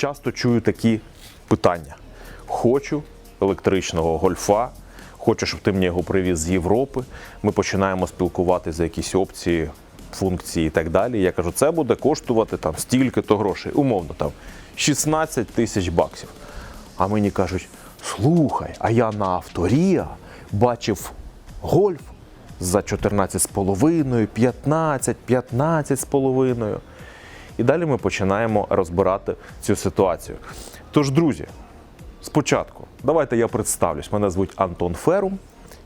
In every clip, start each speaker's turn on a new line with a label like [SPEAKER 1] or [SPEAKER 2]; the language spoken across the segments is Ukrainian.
[SPEAKER 1] часто чую такі питання: хочу електричного гольфа, хочу, щоб ти мені його привіз з Європи. Ми починаємо спілкуватися за якісь опції, функції і так далі. Я кажу, це буде коштувати там стільки-то грошей, умовно там 16 тисяч баксів. А мені кажуть: слухай, а я на авторія бачив гольф за 14,5, 15, 15,5. І далі ми починаємо розбирати цю ситуацію. Тож, друзі, спочатку давайте я представлюсь. Мене звуть Антон Ферум.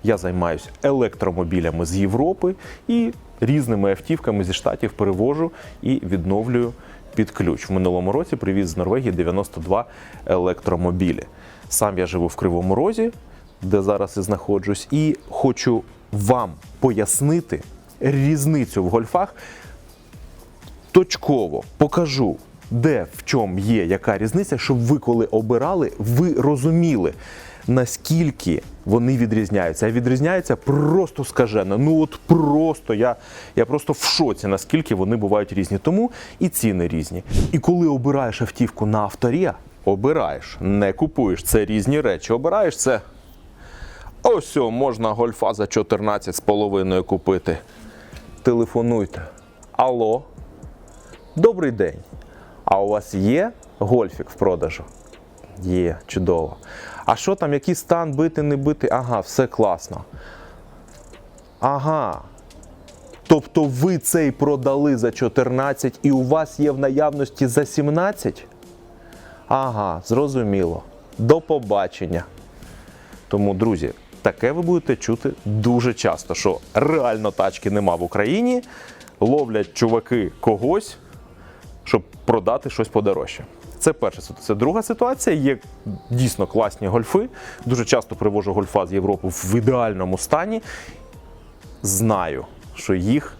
[SPEAKER 1] Я займаюся електромобілями з Європи і різними автівками зі штатів перевожу і відновлюю під ключ. В минулому році привіз з Норвегії 92 електромобілі. Сам я живу в Кривому Розі, де зараз і знаходжусь, і хочу вам пояснити різницю в гольфах точково покажу, де в чому є яка різниця, щоб ви, коли обирали, ви розуміли, наскільки вони відрізняються. А відрізняються просто скажено. Ну от просто я, я просто в шоці, наскільки вони бувають різні. Тому і ціни різні. І коли обираєш автівку на авторія, обираєш, не купуєш. Це різні речі. Обираєш це. Ось можна гольфа за 14,5 купити. Телефонуйте. Алло. Добрий день. А у вас є гольфік в продажу? Є, чудово. А що там, який стан бити, не бити? Ага, все класно. Ага. Тобто ви цей продали за 14 і у вас є в наявності за 17? Ага, зрозуміло. До побачення. Тому, друзі, таке ви будете чути дуже часто, що реально тачки нема в Україні, ловлять чуваки когось, продати щось подорожче. Це перша ситуація. Друга ситуація є дійсно класні гольфи. Дуже часто привожу гольфа з Європи в ідеальному стані. Знаю, що їх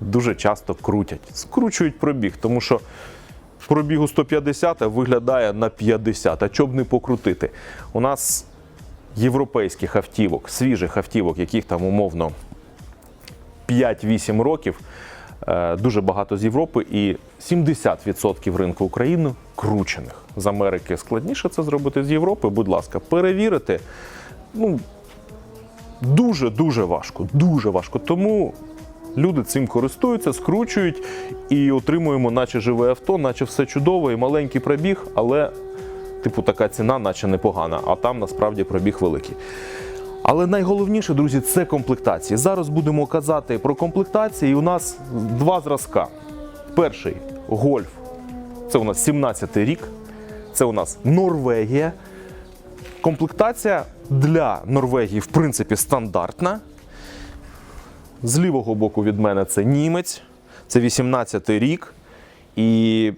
[SPEAKER 1] дуже часто крутять, скручують пробіг, тому що пробігу 150 виглядає на 50, а чоб не покрутити. У нас європейських автівок, свіжих автівок, яких там умовно 5-8 років, дуже багато з Європи, і 70% ринку України кручених. З Америки складніше це зробити з Європи. Будь ласка, перевірити. Ну, дуже дуже важко, дуже важко. Тому люди цим користуються, скручують і отримуємо, наче живе авто, наче все чудово і маленький пробіг, але, типу, така ціна, наче непогана, а там насправді пробіг великий. Але найголовніше, друзі, це комплектації. Зараз будемо казати про комплектації. І у нас два зразка. Перший гольф. Це у нас 17-й рік. Це у нас Норвегія. Комплектація для Норвегії, в принципі, стандартна. З лівого боку від мене це німець, це 18-й рік. І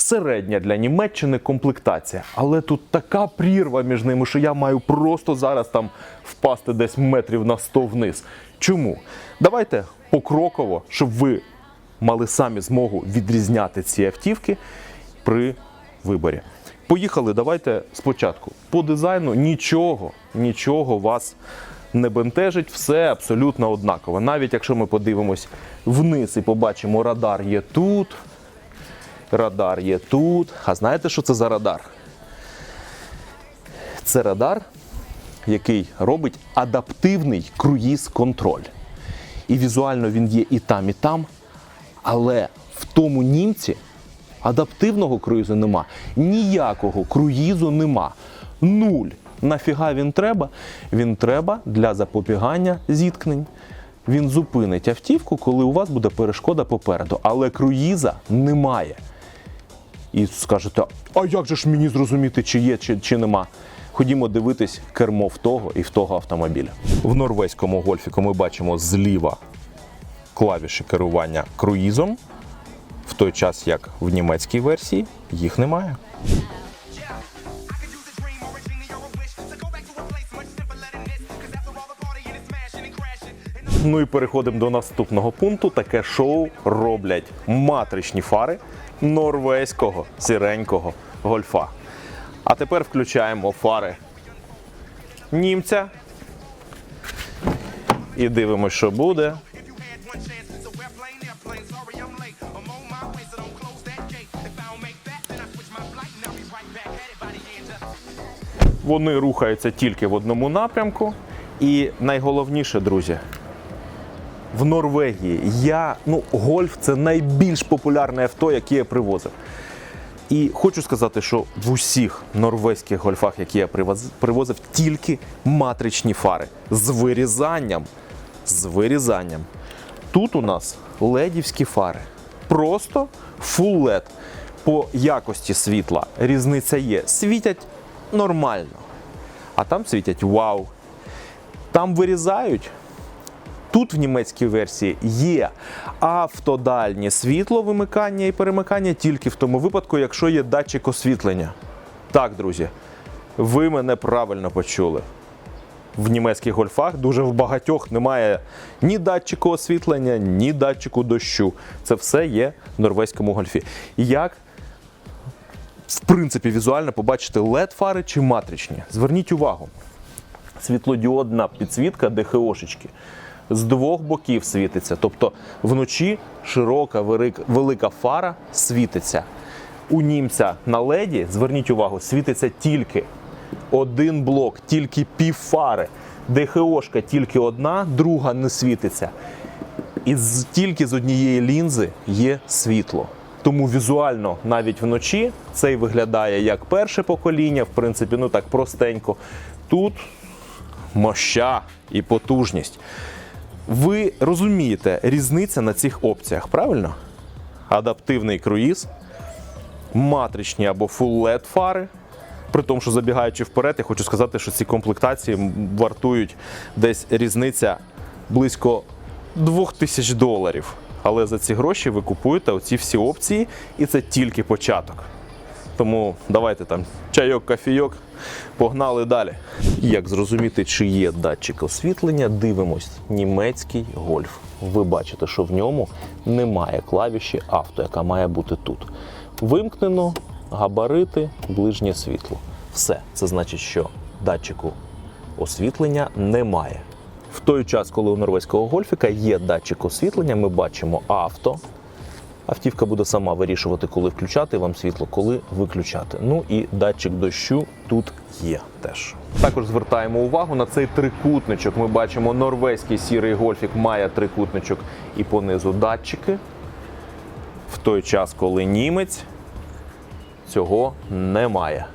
[SPEAKER 1] середня для Німеччини комплектація. Але тут така прірва між ними, що я маю просто зараз там впасти десь метрів на 100 вниз. Чому? Давайте покроково, щоб ви мали самі змогу відрізняти ці автівки при виборі. Поїхали, давайте спочатку. По дизайну нічого, нічого вас не бентежить, все абсолютно однаково. Навіть якщо ми подивимось вниз і побачимо, радар є тут, радар є тут. А знаєте, що це за радар? Це радар, який робить адаптивний круїз-контроль. І візуально він є і там, і там. Але в тому німці адаптивного круїзу нема. Ніякого круїзу нема. Нуль. Нафіга він треба? Він треба для запобігання зіткнень. Він зупинить автівку, коли у вас буде перешкода попереду. Але круїза немає. І скажете, а як же ж мені зрозуміти, чи є, чи, чи нема? Ходімо дивитись кермо в того і в того автомобіля. В норвезькому гольфіку ми бачимо зліва клавіші керування круїзом, в той час як в німецькій версії їх немає. Ну і переходимо до наступного пункту. Таке шоу роблять матричні фари норвезького сіренького гольфа. А тепер включаємо фари німця. І дивимося, що буде. Вони рухаються тільки в одному напрямку. І найголовніше, друзі, в Норвегії я ну гольф це найбільш популярне авто, яке я привозив. І хочу сказати, що в усіх норвезьких гольфах, які я привозив, тільки матричні фари з вирізанням. З вирізанням. Тут у нас ледівські фари. Просто full LED. По якості світла різниця є. Світять нормально. А там світять вау. Там вирізають Тут в німецькій версії є автодальнє світло вимикання і перемикання тільки в тому випадку, якщо є датчик освітлення. Так, друзі, ви мене правильно почули. В німецьких гольфах дуже в багатьох немає ні датчику освітлення, ні датчику дощу. Це все є в норвезькому гольфі. Як в принципі візуально побачити LED-фари чи матричні? Зверніть увагу світлодіодна підсвітка ДХОшечки. З двох боків світиться. Тобто вночі широка велика- фара світиться. У німця на леді, зверніть увагу, світиться тільки один блок, тільки пів фари. ДХОшка тільки одна, друга не світиться. І тільки з однієї лінзи є світло. Тому візуально навіть вночі цей виглядає як перше покоління, в принципі, ну так простенько. Тут моща і потужність. Ви розумієте різниця на цих опціях, правильно? Адаптивний круїз, матричні або full LED фари. При тому, що забігаючи вперед, я хочу сказати, що ці комплектації вартують десь різниця близько 2000 доларів. Але за ці гроші ви купуєте оці всі опції, і це тільки початок. Тому давайте там чайок, кофійок, погнали далі. Як зрозуміти, чи є датчик освітлення, дивимось німецький гольф. Ви бачите, що в ньому немає клавіші авто, яка має бути тут. Вимкнено габарити, ближнє світло. Все. Це значить, що датчику освітлення немає. В той час, коли у норвезького гольфіка є датчик освітлення, ми бачимо авто, Автівка буде сама вирішувати, коли включати вам світло, коли виключати. Ну і датчик дощу тут є теж. Також звертаємо увагу на цей трикутничок. Ми бачимо, норвезький сірий гольфік має трикутничок і понизу датчики. В той час, коли німець цього немає.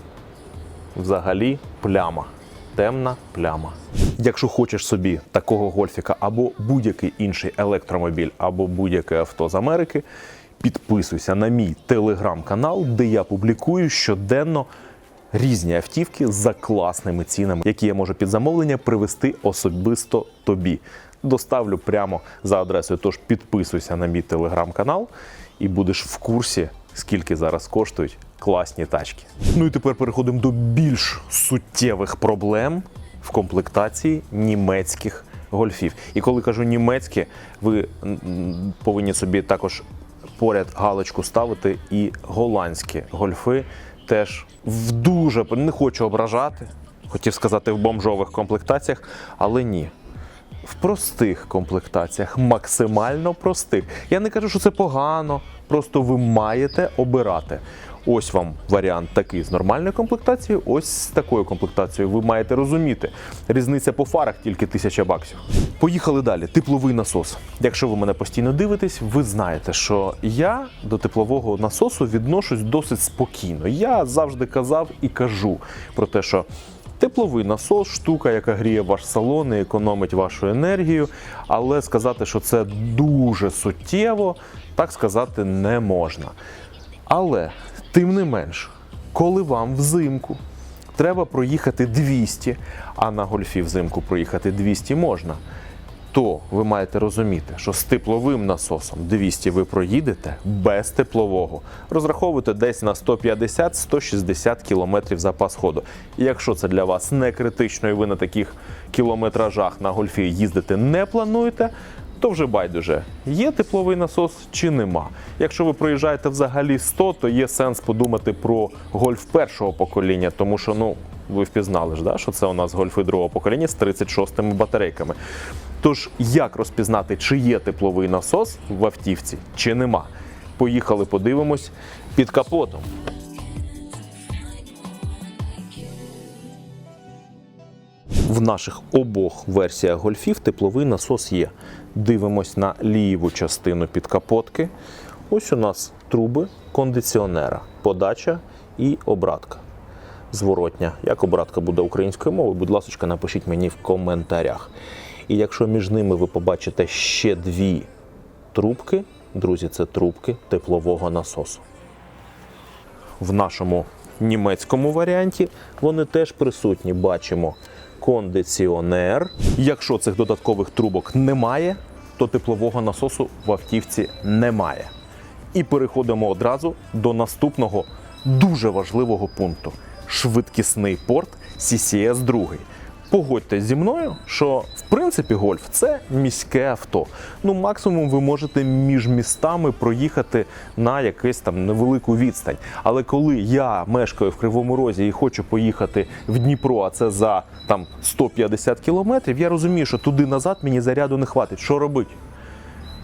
[SPEAKER 1] Взагалі пляма. Темна пляма. Якщо хочеш собі такого гольфіка або будь-який інший електромобіль, або будь-яке авто з Америки, підписуйся на мій телеграм-канал, де я публікую щоденно різні автівки за класними цінами, які я можу під замовлення привезти особисто тобі. Доставлю прямо за адресою. Тож підписуйся на мій телеграм-канал і будеш в курсі, скільки зараз коштують класні тачки. Ну і тепер переходимо до більш суттєвих проблем в комплектації німецьких гольфів. І коли кажу німецькі, ви повинні собі також поряд галочку ставити і голландські гольфи теж в дуже не хочу ображати, хотів сказати в бомжових комплектаціях, але ні. В простих комплектаціях, максимально простих. Я не кажу, що це погано, просто ви маєте обирати. Ось вам варіант такий з нормальною комплектацією, ось з такою комплектацією. Ви маєте розуміти. Різниця по фарах тільки тисяча баксів. Поїхали далі. Тепловий насос. Якщо ви мене постійно дивитесь, ви знаєте, що я до теплового насосу відношусь досить спокійно. Я завжди казав і кажу про те, що Тепловий насос штука, яка гріє ваш салон і економить вашу енергію, але сказати, що це дуже суттєво, так сказати не можна. Але тим не менш, коли вам взимку треба проїхати 200, а на гольфі взимку проїхати 200 можна, то ви маєте розуміти, що з тепловим насосом 200 ви проїдете без теплового. Розраховуйте десь на 150-160 км запас ходу. І якщо це для вас не критично і ви на таких кілометражах на гольфі їздити не плануєте, то вже байдуже, є тепловий насос чи нема. Якщо ви проїжджаєте взагалі 100, то є сенс подумати про гольф першого покоління, тому що ну. Ви впізнали ж, да, що це у нас гольфи другого покоління з 36 батарейками. Тож, як розпізнати, чи є тепловий насос в автівці, чи нема? Поїхали, подивимось під капотом. В наших обох версіях гольфів тепловий насос є. Дивимось на ліву частину підкапотки. Ось у нас труби кондиціонера, подача і обратка. Зворотня. Як обратка буде українською мовою, будь ласка, напишіть мені в коментарях. І якщо між ними ви побачите ще дві трубки, друзі, це трубки теплового насосу. В нашому німецькому варіанті вони теж присутні. Бачимо кондиціонер. Якщо цих додаткових трубок немає, то теплового насосу в автівці немає. І переходимо одразу до наступного дуже важливого пункту: швидкісний порт CCS 2. Погодьтесь зі мною, що в принципі гольф це міське авто. Ну, максимум ви можете між містами проїхати на якусь там невелику відстань. Але коли я мешкаю в Кривому Розі і хочу поїхати в Дніпро, а це за там 150 кілометрів, я розумію, що туди назад мені заряду не хватить. Що робити?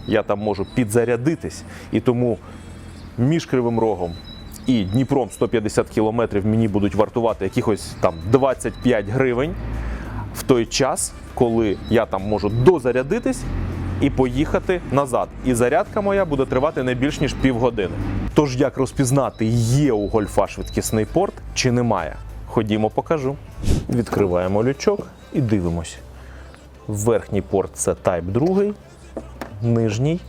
[SPEAKER 1] Я там можу підзарядитись, і тому між Кривим Рогом і Дніпром 150 кілометрів мені будуть вартувати якихось там 25 гривень в той час, коли я там можу дозарядитись і поїхати назад. І зарядка моя буде тривати не більш ніж півгодини. Тож як розпізнати, є у гольфа швидкісний порт чи немає? Ходімо, покажу. Відкриваємо лючок і дивимось. Верхній порт це Type 2, нижній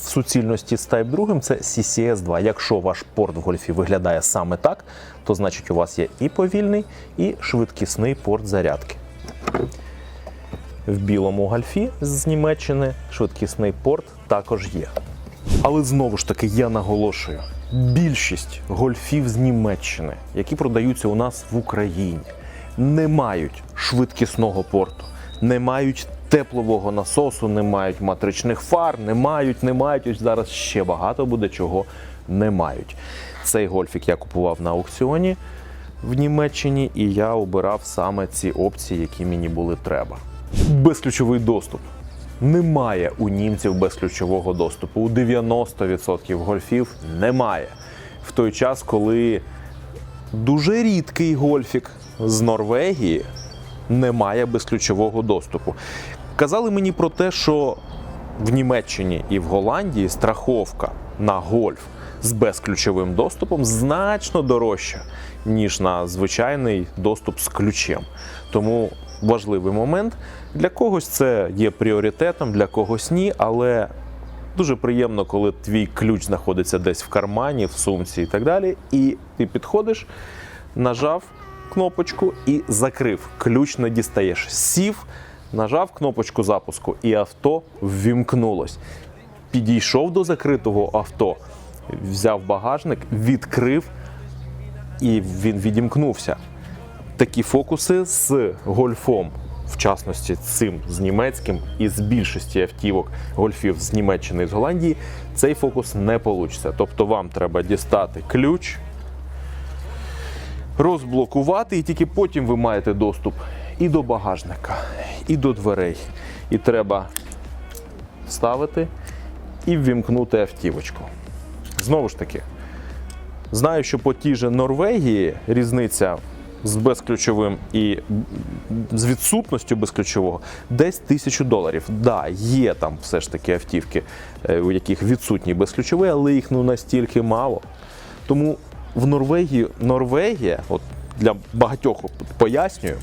[SPEAKER 1] в суцільності з Type 2 це CCS 2. Якщо ваш порт в гольфі виглядає саме так, то значить у вас є і повільний, і швидкісний порт зарядки. В білому гольфі з Німеччини швидкісний порт також є. Але знову ж таки я наголошую: більшість гольфів з Німеччини, які продаються у нас в Україні, не мають швидкісного порту, не мають теплового насосу, не мають матричних фар, не мають, не мають. Ось зараз ще багато буде чого не мають. Цей гольфік я купував на аукціоні в Німеччині, і я обирав саме ці опції, які мені були треба. Безключовий доступ. Немає у німців безключового доступу. У 90% гольфів немає. В той час, коли дуже рідкий гольфік з Норвегії не має безключового доступу. Казали мені про те, що в Німеччині і в Голландії страховка на гольф з безключовим доступом значно дорожча, ніж на звичайний доступ з ключем. Тому важливий момент. Для когось це є пріоритетом, для когось ні, але дуже приємно, коли твій ключ знаходиться десь в кармані, в сумці і так далі. І ти підходиш, нажав кнопочку і закрив. Ключ не дістаєш. Сів, нажав кнопочку запуску, і авто ввімкнулось. Підійшов до закритого авто, взяв багажник, відкрив, і він відімкнувся. Такі фокуси з гольфом, в частності цим з німецьким і з більшості автівок гольфів з Німеччини і з Голландії, цей фокус не вийде. Тобто вам треба дістати ключ, розблокувати, і тільки потім ви маєте доступ і до багажника, і до дверей. І треба вставити і ввімкнути автівочку. Знову ж таки, знаю, що по тій же Норвегії різниця з безключовим і з відсутністю безключового десь тисячу доларів. Да, є там все ж таки автівки, е, у яких відсутній безключовий, але їх ну настільки мало. Тому в Норвегії Норвегія, от для багатьох пояснюю,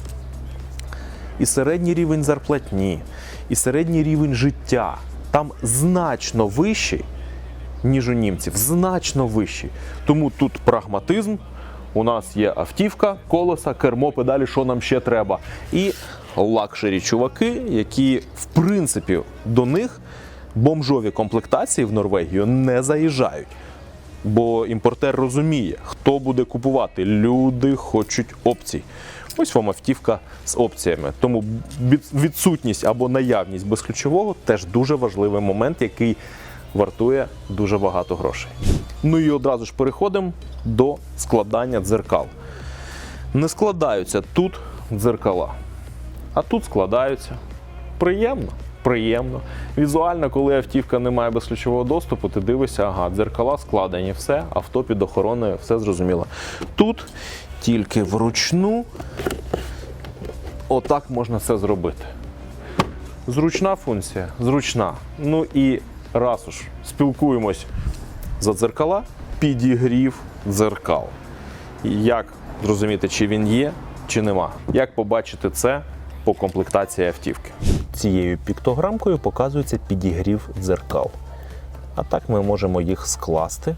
[SPEAKER 1] і середній рівень зарплатні, і середній рівень життя там значно вищий, ніж у німців, значно вищий. Тому тут прагматизм. У нас є автівка, колеса, кермо, педалі, що нам ще треба. І лакшері чуваки, які, в принципі, до них бомжові комплектації в Норвегію не заїжджають. Бо імпортер розуміє, хто буде купувати. Люди хочуть опцій. Ось вам автівка з опціями. Тому відсутність або наявність безключового теж дуже важливий момент, який вартує дуже багато грошей. Ну і одразу ж переходимо до складання дзеркал. Не складаються тут дзеркала, а тут складаються. Приємно, приємно. Візуально, коли автівка не має безключового доступу, ти дивишся, ага, дзеркала складені, все, авто під охороною, все зрозуміло. Тут тільки вручну отак можна це зробити. Зручна функція, зручна. Ну і раз уж спілкуємось за дзеркала, підігрів дзеркал. Як зрозуміти, чи він є, чи нема? Як побачити це по комплектації автівки? Цією піктограмкою показується підігрів дзеркал. А так ми можемо їх скласти.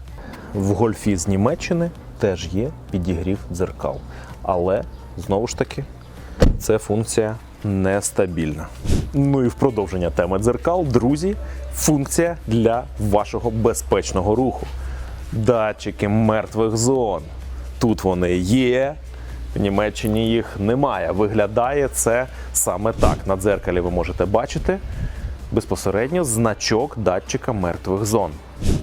[SPEAKER 1] В гольфі з Німеччини теж є підігрів дзеркал. Але знову ж таки, це функція нестабільна. Ну і в продовження теми дзеркал, друзі, функція для вашого безпечного руху. Датчики мертвих зон. Тут вони є. В Німеччині їх немає. Виглядає це саме так. На дзеркалі ви можете бачити безпосередньо значок датчика мертвих зон.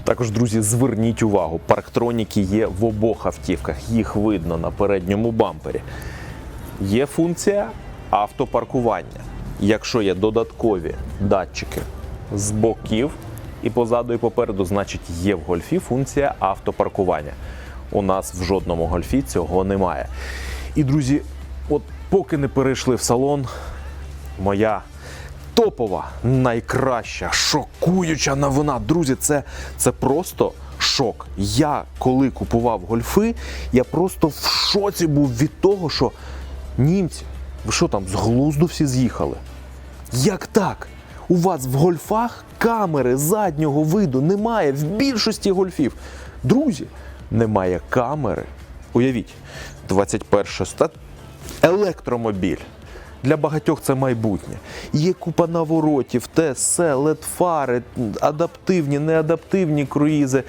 [SPEAKER 1] Також, друзі, зверніть увагу, парктроніки є в обох автівках. Їх видно на передньому бампері. Є функція автопаркування. Якщо є додаткові датчики з боків і позаду, і попереду, значить є в гольфі функція автопаркування. У нас в жодному гольфі цього немає. І, друзі, от поки не перейшли в салон, моя топова, найкраща, шокуюча новина. Друзі, це, це просто шок. Я коли купував гольфи, я просто в шоці був від того, що німці, ви що там, з глузду всі з'їхали? Як так? У вас в гольфах камери заднього виду немає в більшості гольфів. Друзі, немає камери. Уявіть, 21 стат електромобіль. Для багатьох це майбутнє. Є купа наворотів, ТС, LED-фари, адаптивні, неадаптивні круїзи.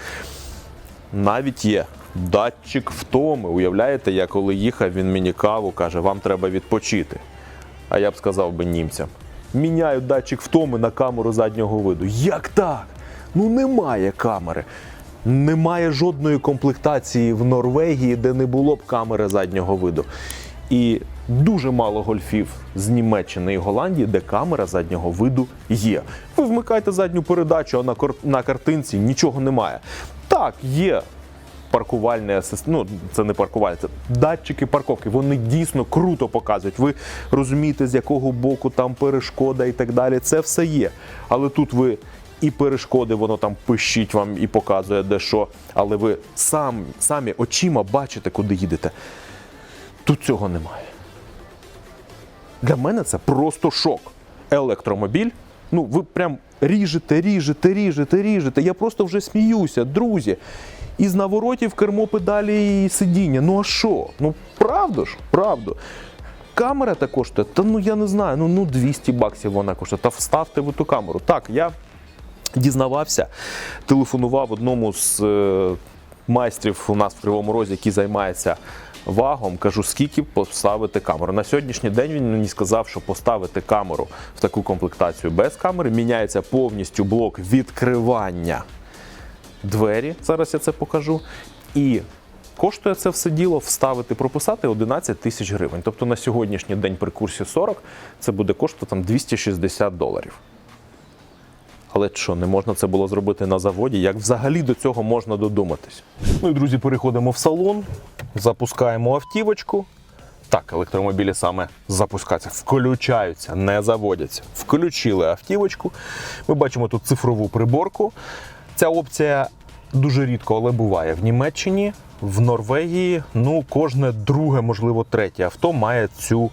[SPEAKER 1] Навіть є датчик втоми. Уявляєте, я коли їхав, він мені каву каже, вам треба відпочити. А я б сказав би німцям: міняю датчик втоми на камеру заднього виду. Як так? Ну немає камери. Немає жодної комплектації в Норвегії, де не було б камери заднього виду. І дуже мало гольфів з Німеччини і Голландії, де камера заднього виду є. Ви вмикаєте задню передачу, а на, картинці нічого немає. Так, є паркувальний асистент, ну це не паркувальний, це датчики парковки. Вони дійсно круто показують. Ви розумієте, з якого боку там перешкода і так далі. Це все є. Але тут ви і перешкоди, воно там пищить вам і показує де що. Але ви сам, самі очима бачите, куди їдете. Тут цього немає. Для мене це просто шок. Електромобіль. Ну, ви прям ріжете, ріжете, ріжете, ріжете. Я просто вже сміюся, друзі. Із наворотів кермо педалі і сидіння. Ну а що? Ну правда ж, правда. Камера та коштує, та ну я не знаю, ну, ну 200 баксів вона коштує. Та вставте ви ту камеру. Так, я дізнавався, телефонував одному з е, майстрів у нас в Кривому Розі, який займається вагом. Кажу, скільки поставити камеру. На сьогоднішній день він мені сказав, що поставити камеру в таку комплектацію без камери міняється повністю блок відкривання двері. Зараз я це покажу. І коштує це все діло вставити, прописати 11 тисяч гривень. Тобто на сьогоднішній день при курсі 40 це буде коштувати там 260 доларів. Але що, не можна це було зробити на заводі? Як взагалі до цього можна додуматись? Ну і друзі, переходимо в салон, запускаємо автівочку. Так, електромобілі саме запускаються, включаються, не заводяться. Включили автівочку. Ми бачимо тут цифрову приборку. Ця опція дуже рідко, але буває в Німеччині, в Норвегії. Ну, кожне друге, можливо, третє авто має цю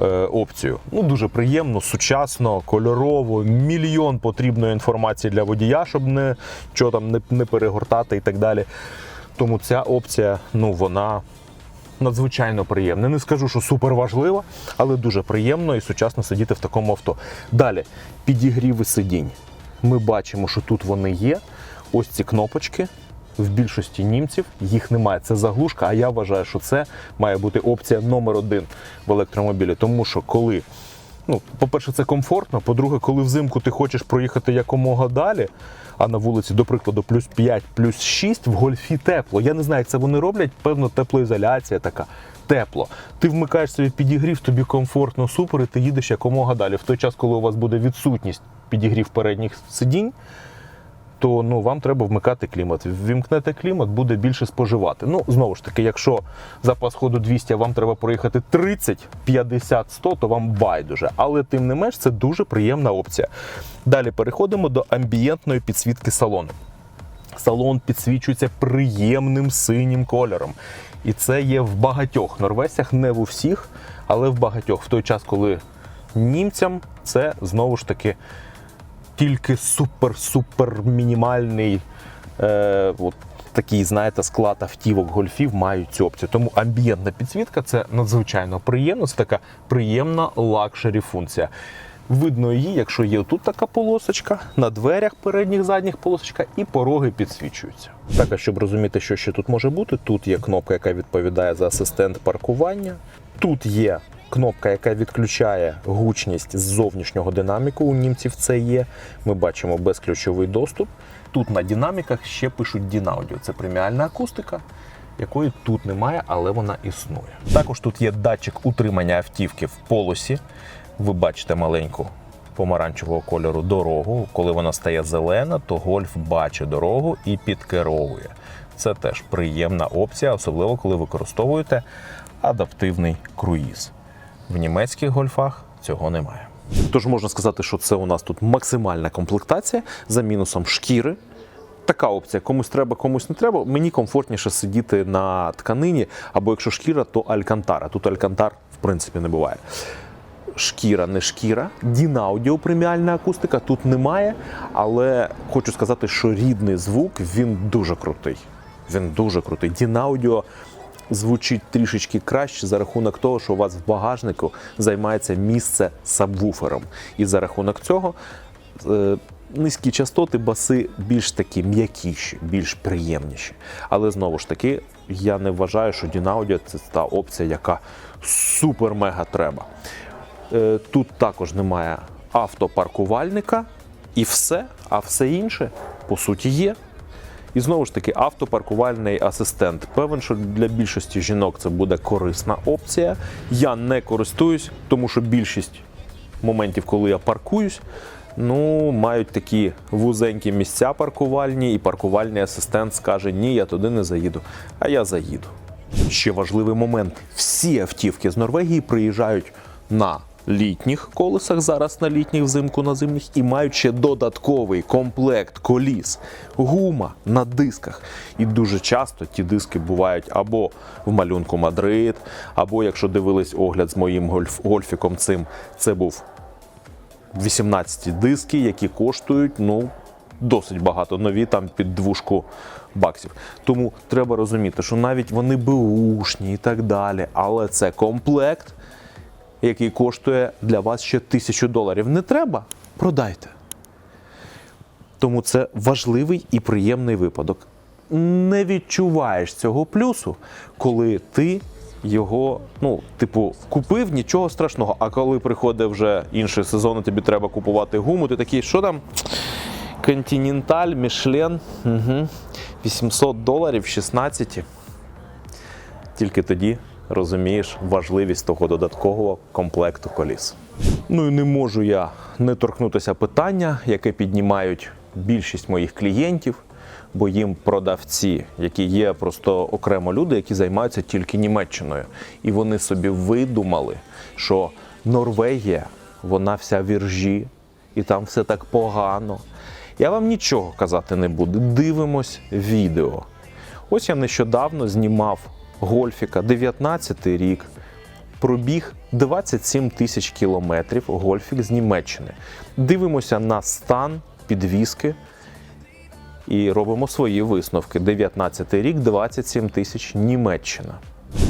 [SPEAKER 1] е, опцію. Ну, дуже приємно, сучасно, кольорово, мільйон потрібної інформації для водія, щоб не, що там, не, не перегортати і так далі. Тому ця опція, ну, вона надзвичайно приємна. Не скажу, що супер важлива, але дуже приємно і сучасно сидіти в такому авто. Далі, підігріви сидінь. Ми бачимо, що тут вони є. Ось ці кнопочки. В більшості німців їх немає. Це заглушка, а я вважаю, що це має бути опція номер один в електромобілі. Тому що коли, ну, по-перше, це комфортно, по-друге, коли взимку ти хочеш проїхати якомога далі, а на вулиці, до прикладу, плюс 5, плюс 6, в гольфі тепло. Я не знаю, як це вони роблять, певно, теплоізоляція така. Тепло. Ти вмикаєш собі підігрів, тобі комфортно, супер, і ти їдеш якомога далі. В той час, коли у вас буде відсутність підігрів передніх сидінь, то ну вам треба вмикати клімат. Вімкнете клімат, буде більше споживати. Ну знову ж таки, якщо запас ходу 200, а вам треба проїхати 30, 50, 100, то вам байдуже. Але тим не менш, це дуже приємна опція. Далі переходимо до амбієнтної підсвітки салону. Салон підсвічується приємним синім кольором. І це є в багатьох норвезцях, не в усіх, але в багатьох. В той час, коли німцям це знову ж таки тільки супер-супер мінімальний е, от такий, знаєте, склад автівок гольфів мають цю опцію. Тому амбієнтна підсвітка це надзвичайно приємно. Це така приємна лакшері функція. Видно її, якщо є тут така полосочка, на дверях передніх задніх полосочка, і пороги підсвічуються. Так, а щоб розуміти, що ще тут може бути, тут є кнопка, яка відповідає за асистент паркування. Тут є кнопка, яка відключає гучність з зовнішнього динаміку. У німців це є. Ми бачимо безключовий доступ. Тут на динаміках ще пишуть Дінаудіо. Це преміальна акустика, якої тут немає, але вона існує. Також тут є датчик утримання автівки в полосі. Ви бачите маленьку помаранчевого кольору дорогу. Коли вона стає зелена, то гольф бачить дорогу і підкеровує. Це теж приємна опція, особливо коли використовуєте адаптивний круїз. В німецьких гольфах цього немає. Тож можна сказати, що це у нас тут максимальна комплектація за мінусом шкіри. Така опція, комусь треба, комусь не треба. Мені комфортніше сидіти на тканині, або якщо шкіра, то алькантара. Тут алькантар, в принципі, не буває. Шкіра, не шкіра. Дінаудіо преміальна акустика тут немає, але хочу сказати, що рідний звук він дуже крутий. Він дуже крутий. Дінаудіо звучить трішечки краще за рахунок того, що у вас в багажнику займається місце сабвуфером. І за рахунок цього е, низькі частоти, баси більш такі м'якіші, більш приємніші. Але знову ж таки, я не вважаю, що Дінаудіо це та опція, яка супер-мега треба. Е, Тут також немає автопаркувальника і все, а все інше по суті є. І знову ж таки, автопаркувальний асистент. Певен, що для більшості жінок це буде корисна опція. Я не користуюсь, тому що більшість моментів, коли я паркуюсь, ну, мають такі вузенькі місця паркувальні, і паркувальний асистент скаже: Ні, я туди не заїду, а я заїду. Ще важливий момент: всі автівки з Норвегії приїжджають на літніх колесах, зараз на літніх, взимку на зимніх, і мають ще додатковий комплект коліс, гума на дисках. І дуже часто ті диски бувають або в малюнку Мадрид, або якщо дивились огляд з моїм гольф, гольфіком цим, це був 18 диски, які коштують ну, досить багато. Нові там під двушку баксів. Тому треба розуміти, що навіть вони беушні і так далі, але це комплект, який коштує для вас ще тисячу доларів. Не треба? Продайте. Тому це важливий і приємний випадок. Не відчуваєш цього плюсу, коли ти його, ну, типу, купив, нічого страшного. А коли приходить вже інший сезон, і тобі треба купувати гуму, ти такий, що там? Континенталь, Мішлен, угу. 800 доларів, 16. Тільки тоді розумієш важливість того додаткового комплекту коліс. Ну і не можу я не торкнутися питання, яке піднімають більшість моїх клієнтів, бо їм продавці, які є просто окремо люди, які займаються тільки Німеччиною. І вони собі видумали, що Норвегія, вона вся в іржі, і там все так погано. Я вам нічого казати не буду. Дивимось відео. Ось я нещодавно знімав гольфіка, 19 рік. Пробіг 27 тисяч кілометрів гольфік з Німеччини. Дивимося на стан підвіски і робимо свої висновки. 19 рік, 27 тисяч Німеччина.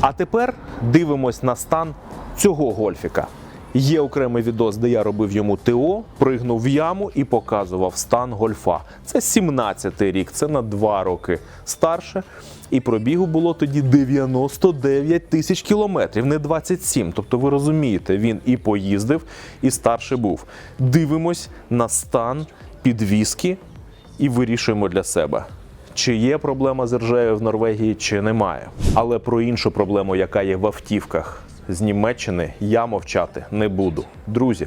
[SPEAKER 1] А тепер дивимось на стан цього гольфіка. Є окремий відос, де я робив йому ТО, пригнув в яму і показував стан гольфа. Це 17-й рік, це на 2 роки старше. І пробігу було тоді 99 тисяч кілометрів, не 27. Тобто, ви розумієте, він і поїздив, і старше був. Дивимось на стан підвіски і вирішуємо для себе. Чи є проблема з ржею в Норвегії, чи немає. Але про іншу проблему, яка є в автівках з Німеччини, я мовчати не буду. Друзі,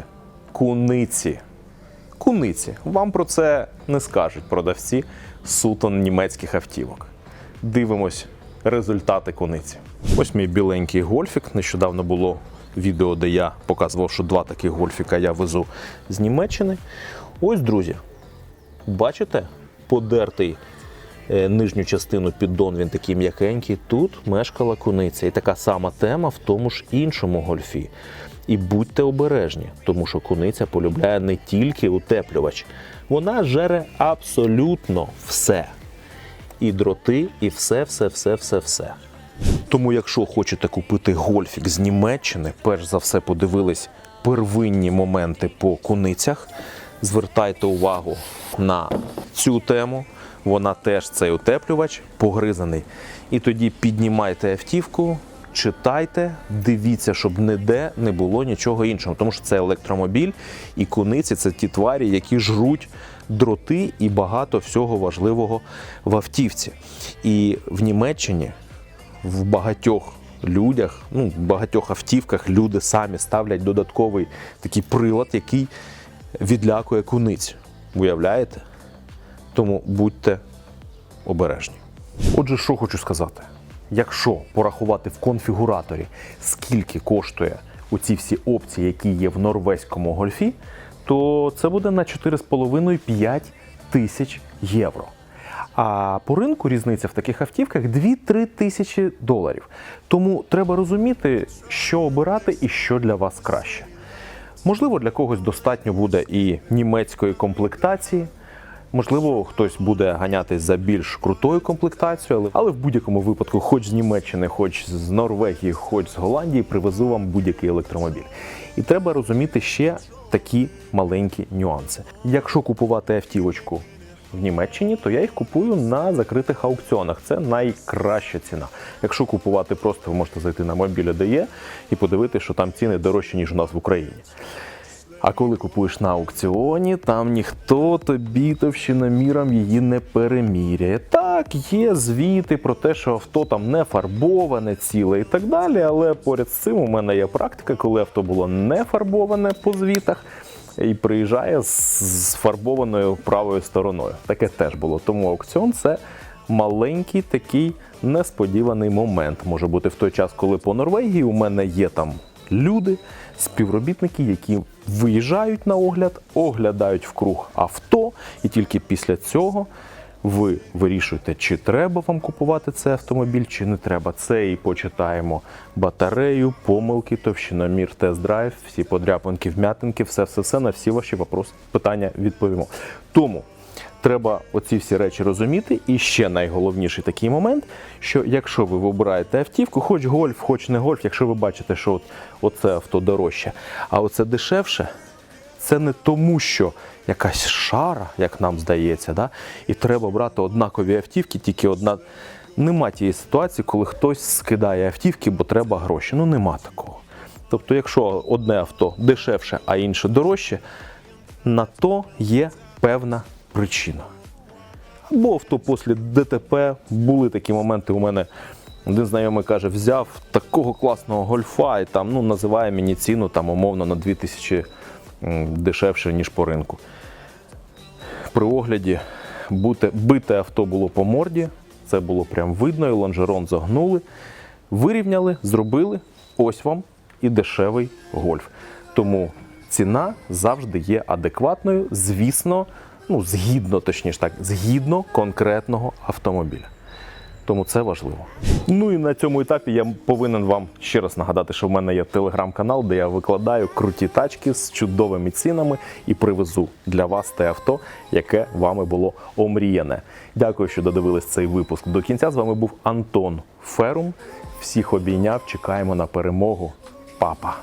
[SPEAKER 1] куниці. Куниці. Вам про це не скажуть продавці суто німецьких автівок. Дивимось результати куниці. Ось мій біленький гольфік. Нещодавно було відео, де я показував, що два таких гольфіка я везу з Німеччини. Ось, друзі, бачите, подертий нижню частину піддон, він такий м'якенький. Тут мешкала куниця. І така сама тема в тому ж іншому гольфі. І будьте обережні, тому що куниця полюбляє не тільки утеплювач, вона жере абсолютно все. І дроти, і все, все, все, все, все. Тому, якщо хочете купити гольфік з Німеччини, перш за все подивились первинні моменти по куницях. Звертайте увагу на цю тему. Вона теж цей утеплювач погризаний. І тоді піднімайте автівку, читайте, дивіться, щоб ніде не було нічого іншого. Тому що це електромобіль і куниці це ті тварі, які жруть дроти і багато всього важливого в автівці. І в Німеччині в багатьох людях, ну, в багатьох автівках люди самі ставлять додатковий такий прилад, який відлякує куниць. Уявляєте? Тому будьте обережні. Отже, що хочу сказати: якщо порахувати в конфігураторі, скільки коштує оці всі опції, які є в норвезькому гольфі, то це буде на 4,5-5 тисяч євро. А по ринку різниця в таких автівках 2-3 тисячі доларів. Тому треба розуміти, що обирати і що для вас краще. Можливо, для когось достатньо буде і німецької комплектації. Можливо, хтось буде ганятись за більш крутою комплектацією, але, але в будь-якому випадку, хоч з Німеччини, хоч з Норвегії, хоч з Голландії, привезу вам будь-який електромобіль. І треба розуміти ще такі маленькі нюанси. Якщо купувати автівочку в Німеччині, то я їх купую на закритих аукціонах. Це найкраща ціна. Якщо купувати просто, ви можете зайти на мобілі.де і подивитися, що там ціни дорожчі, ніж у нас в Україні. А коли купуєш на аукціоні, там ніхто тобі товщиноміром її не переміряє. Так, є звіти про те, що авто там не фарбоване, ціле і так далі. Але поряд з цим у мене є практика, коли авто було не фарбоване по звітах і приїжджає з фарбованою правою стороною. Таке теж було. Тому аукціон це маленький такий несподіваний момент. Може бути в той час, коли по Норвегії у мене є там люди, співробітники, які виїжджають на огляд, оглядають вкруг авто, і тільки після цього. Ви вирішуєте, чи треба вам купувати цей автомобіль, чи не треба. Це і почитаємо батарею, помилки, товщиномір, тест-драйв, всі подряпинки, вмятинки, все, все, все на всі ваші питання відповімо. Тому треба оці всі речі розуміти. І ще найголовніший такий момент, що якщо ви вибираєте автівку, хоч гольф, хоч не гольф, якщо ви бачите, що от, оце авто дорожче, а оце дешевше, це не тому, що якась шара, як нам здається, да? і треба брати однакові автівки, тільки одна. Нема тієї ситуації, коли хтось скидає автівки, бо треба гроші. Ну нема такого. Тобто, якщо одне авто дешевше, а інше дорожче, на то є певна причина. Або авто після ДТП були такі моменти у мене. Один знайомий каже, взяв такого класного гольфа і там ну, називає мені ціну там, умовно на 2000 дешевше, ніж по ринку. При огляді бути, бите авто було по морді, це було прям видно, і лонжерон загнули, вирівняли, зробили. Ось вам і дешевий гольф. Тому ціна завжди є адекватною, звісно, ну, згідно, точніше так, згідно конкретного автомобіля. Тому це важливо. Ну і на цьому етапі я повинен вам ще раз нагадати, що в мене є телеграм-канал, де я викладаю круті тачки з чудовими цінами і привезу для вас те авто, яке вами було омріяне. Дякую, що додивились цей випуск до кінця. З вами був Антон Ферум. Всіх обійняв. Чекаємо на перемогу. Папа.